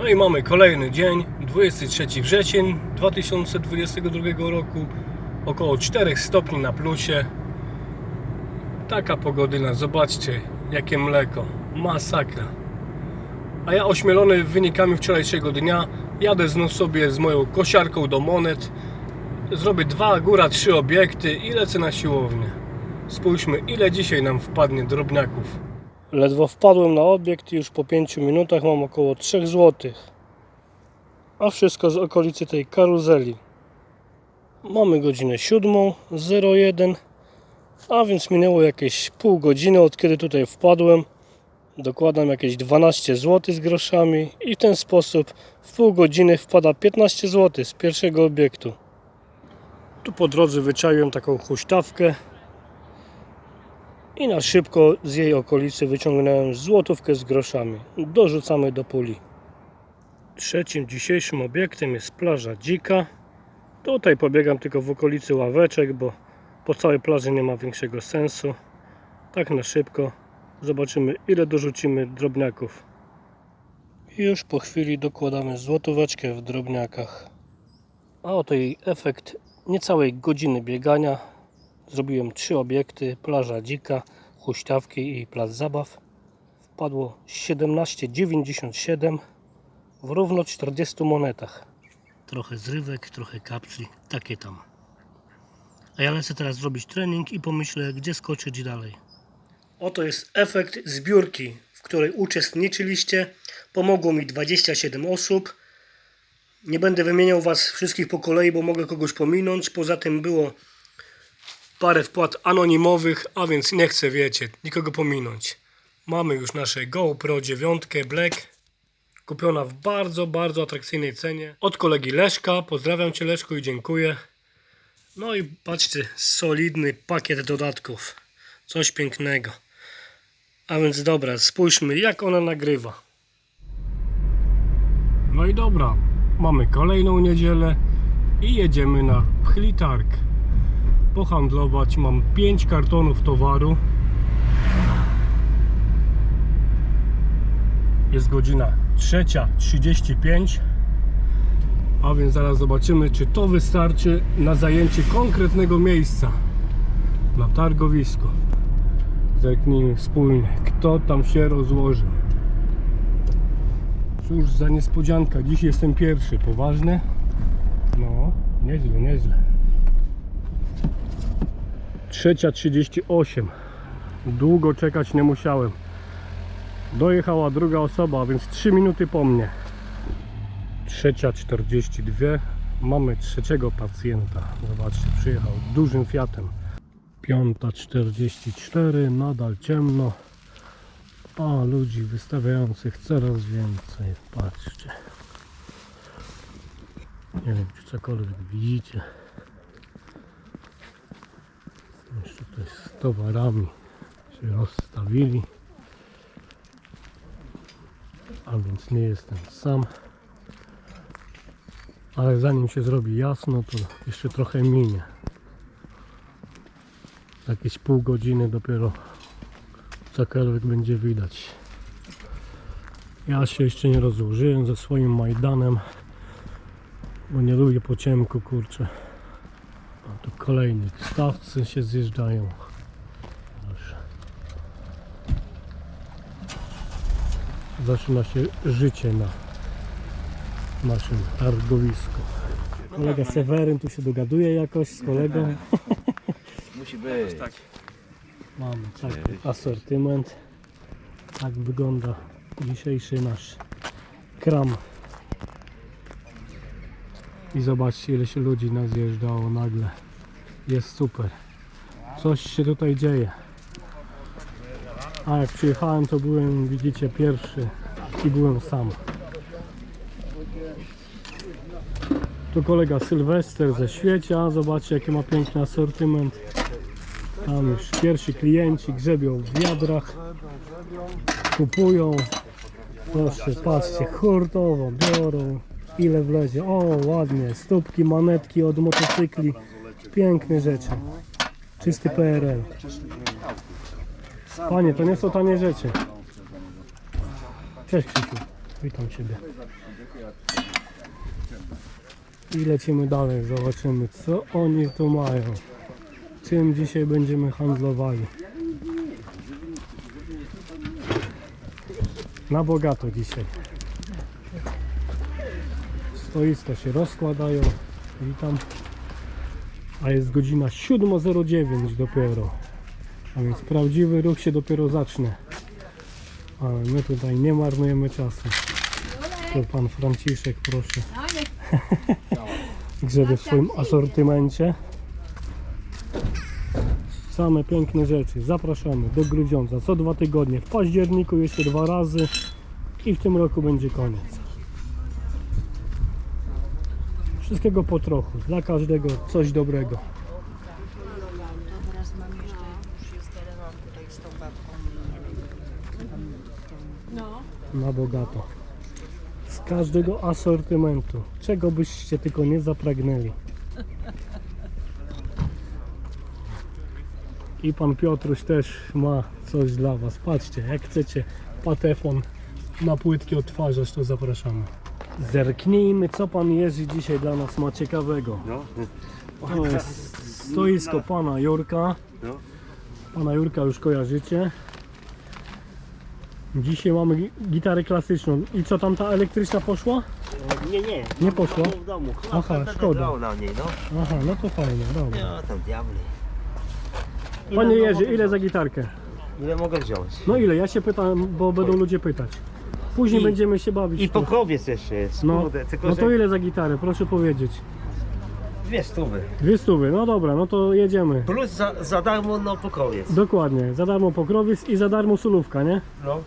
No i mamy kolejny dzień, 23 wrzesień 2022 roku, około 4 stopni na plusie. Taka pogodyna, zobaczcie jakie mleko, masakra. A ja ośmielony wynikami wczorajszego dnia, jadę znów sobie z moją kosiarką do monet, zrobię dwa, góra trzy obiekty i lecę na siłownię. Spójrzmy ile dzisiaj nam wpadnie drobniaków. Ledwo wpadłem na obiekt i już po 5 minutach mam około 3 zł. A wszystko z okolicy tej karuzeli. Mamy godzinę 7.01, a więc minęło jakieś pół godziny od kiedy tutaj wpadłem. Dokładam jakieś 12 zł z groszami i w ten sposób w pół godziny wpada 15 zł z pierwszego obiektu. Tu po drodze wyczaiłem taką huśtawkę i na szybko z jej okolicy wyciągnąłem złotówkę z groszami. Dorzucamy do puli. Trzecim dzisiejszym obiektem jest plaża Dzika. Tutaj pobiegam tylko w okolicy ławeczek, bo po całej plaży nie ma większego sensu. Tak na szybko zobaczymy ile dorzucimy drobniaków. Już po chwili dokładamy złotóweczkę w drobniakach. A oto jej efekt niecałej godziny biegania. Zrobiłem trzy obiekty, plaża dzika, huśtawki i plac zabaw. Wpadło 17,97 w równo 40 monetach. Trochę zrywek, trochę kapsli, takie tam. A ja lecę teraz zrobić trening i pomyślę, gdzie skoczyć dalej. Oto jest efekt zbiórki, w której uczestniczyliście. Pomogło mi 27 osób. Nie będę wymieniał Was wszystkich po kolei, bo mogę kogoś pominąć. Poza tym było parę wpłat anonimowych, a więc nie chcę, wiecie, nikogo pominąć. Mamy już nasze GoPro 9 Black, kupiona w bardzo, bardzo atrakcyjnej cenie. Od kolegi Leszka, pozdrawiam Cię Leszku i dziękuję. No i patrzcie, solidny pakiet dodatków. Coś pięknego. A więc dobra, spójrzmy jak ona nagrywa. No i dobra, mamy kolejną niedzielę i jedziemy na Pchlitarg. Pohandlować mam 5 kartonów towaru. Jest godzina 3.35. A więc zaraz zobaczymy, czy to wystarczy na zajęcie konkretnego miejsca na targowisku. Zerknijmy wspólnie, kto tam się rozłożył. Cóż za niespodzianka, dziś jestem pierwszy. Poważne? No, nieźle, nieźle. Trzecia 38. Długo czekać nie musiałem. Dojechała druga osoba, więc 3 minuty po mnie. Trzecia 42. Mamy trzeciego pacjenta. Zobaczcie, przyjechał dużym Fiatem. Piąta 44. Nadal ciemno. A ludzi wystawiających coraz więcej. Patrzcie. Nie wiem, czy cokolwiek widzicie. Jeszcze tutaj z towarami się rozstawili. A więc nie jestem sam. Ale zanim się zrobi jasno, to jeszcze trochę minie. Jakieś pół godziny dopiero cokolwiek będzie widać. Ja się jeszcze nie rozłożyłem ze swoim Majdanem, bo nie lubię po ciemku, kurczę. Kolejny stawcy się zjeżdżają. Zaczyna się życie na naszym targowisku. Kolega Seweryn tu się dogaduje jakoś z kolegą. Musi być. Mamy taki asortyment. Tak wygląda dzisiejszy nasz kram. I zobaczcie ile się ludzi nazjeżdżało nagle. Jest super. Coś się tutaj dzieje. A jak przyjechałem to byłem, widzicie, pierwszy i byłem sam. Tu kolega Sylwester ze Świecia. Zobaczcie jaki ma piękny asortyment. Tam już pierwsi klienci grzebią w wiadrach, kupują. Proszę, patrzcie, hurtowo biorą. Ile wlezie. O, ładnie. Stópki, manetki od motocykli. Piękne rzeczy. Czysty PRL. Panie, to nie są tanie rzeczy. Cześć Krzysiu. Witam Ciebie. I lecimy dalej, zobaczymy co oni tu mają. Czym dzisiaj będziemy handlowali. Na bogato dzisiaj. Stoiska się rozkładają. Witam. A jest godzina 7.09 dopiero. A więc prawdziwy ruch się dopiero zacznie. Ale my tutaj nie marnujemy czasu. To pan Franciszek, proszę. Grzeby w swoim asortymencie. Same piękne rzeczy. Zapraszamy do Grudziądza co dwa tygodnie. W październiku jeszcze dwa razy i w tym roku będzie koniec. Wszystkiego po trochu. Dla każdego coś dobrego. Teraz mam jeszcze, już jest tutaj z tą babką. No. na bogato. Z każdego asortymentu. Czego byście tylko nie zapragnęli. I pan Piotruś też ma coś dla was. Patrzcie, jak chcecie patefon na płytki odtwarzacz, to zapraszamy. Zerknijmy, co pan Jerzy dzisiaj dla nas ma ciekawego. No, To jest stoisko pana Jurka. no. Pana Jurka już kojarzycie. Dzisiaj mamy gi- gitarę klasyczną. I co tam ta elektryczna poszła? Nie, nie. Nie poszło? W domu. Aha, szkoda. grał na niej, no. Aha, no to fajnie, dobra. Ja tam diabli. Panie Jerzy, ile za gitarkę? Ile mogę wziąć? No ile? Ja się pytam, bo będą ludzie pytać. Później I- będziemy się bawić. I w to. pokrowiec jeszcze jest, No, kurde, tylko no że to ile za gitarę? Proszę powiedzieć. dwie stówy. Dwie stówy, no dobra, no to jedziemy. Plus za, za darmo no pokrowiec. Dokładnie, za darmo pokrowiec i za darmo sulówka, nie? No.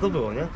To było, nie?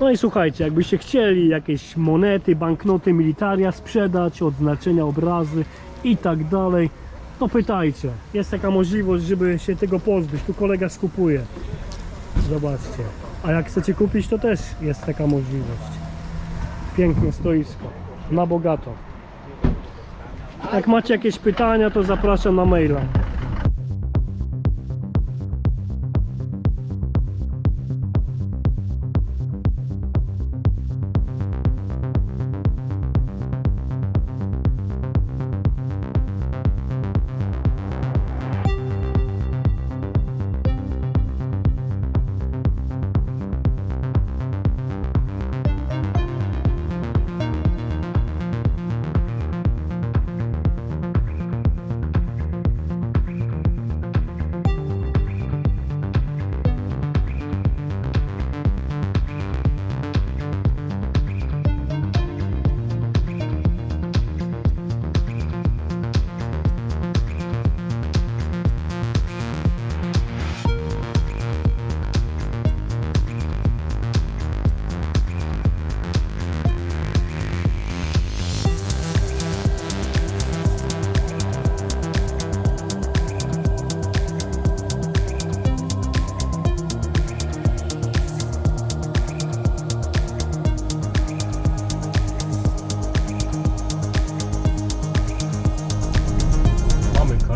No i słuchajcie, jakbyście chcieli jakieś monety, banknoty, militaria sprzedać, odznaczenia, obrazy i tak dalej, to pytajcie. Jest taka możliwość, żeby się tego pozbyć. Tu kolega skupuje. Zobaczcie. A jak chcecie kupić, to też jest taka możliwość. Piękne stoisko. Na bogato. Jak macie jakieś pytania, to zapraszam na maila.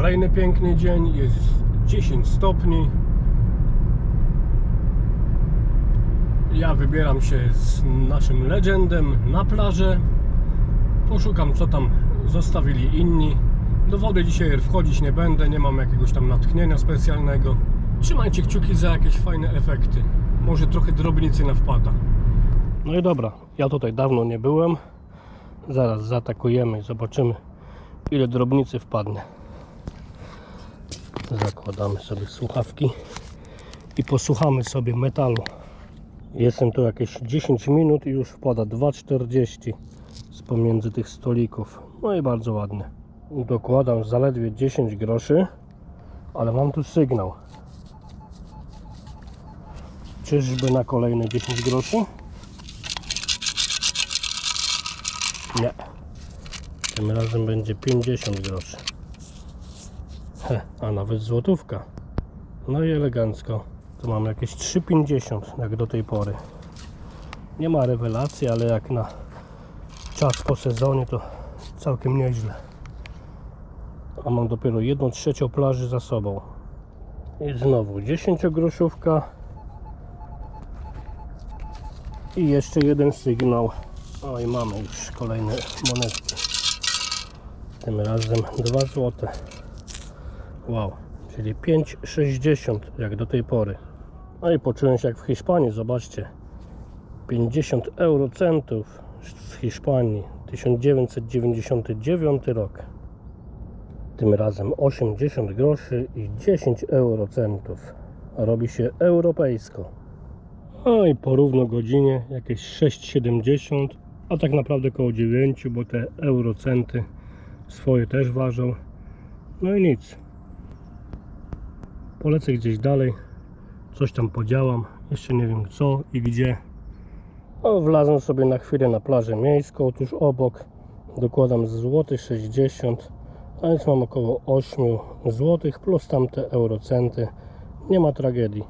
Kolejny piękny dzień, jest 10 stopni. Ja wybieram się z naszym legendem na plażę. Poszukam co tam zostawili inni. Do wody dzisiaj wchodzić nie będę, nie mam jakiegoś tam natchnienia specjalnego. Trzymajcie kciuki za jakieś fajne efekty. Może trochę drobnicy na wpada. No i dobra, ja tutaj dawno nie byłem. Zaraz zaatakujemy i zobaczymy ile drobnicy wpadnie. Zakładamy sobie słuchawki i posłuchamy sobie metalu. Jestem tu jakieś 10 minut i już wpada 2,40 z pomiędzy tych stolików. No i bardzo ładnie. Dokładam zaledwie 10 groszy, ale mam tu sygnał. Czyżby na kolejne 10 groszy? Nie. Tym razem będzie 50 groszy. A nawet złotówka. No i elegancko. Tu mam jakieś 3,50 jak do tej pory. Nie ma rewelacji, ale jak na czas po sezonie to całkiem nieźle. A mam dopiero 1 trzecią plaży za sobą. I znowu 10 groszówka. I jeszcze jeden sygnał. O i mamy już kolejne monetki. Tym razem 2 złote. Wow, czyli 5,60 jak do tej pory. No i poczułem się jak w Hiszpanii, zobaczcie. 50 eurocentów z Hiszpanii, 1999 rok. Tym razem 80 groszy i 10 eurocentów. Robi się europejsko. No i porówno godzinie jakieś 6,70, a tak naprawdę koło 9, bo te eurocenty swoje też ważą. No i nic. Polecę gdzieś dalej, coś tam podziałam, jeszcze nie wiem co i gdzie. No, wlazłem sobie na chwilę na plażę miejską, tuż obok. Dokładam złoty 60, a więc mam około 8 zł plus tamte eurocenty. Nie ma tragedii.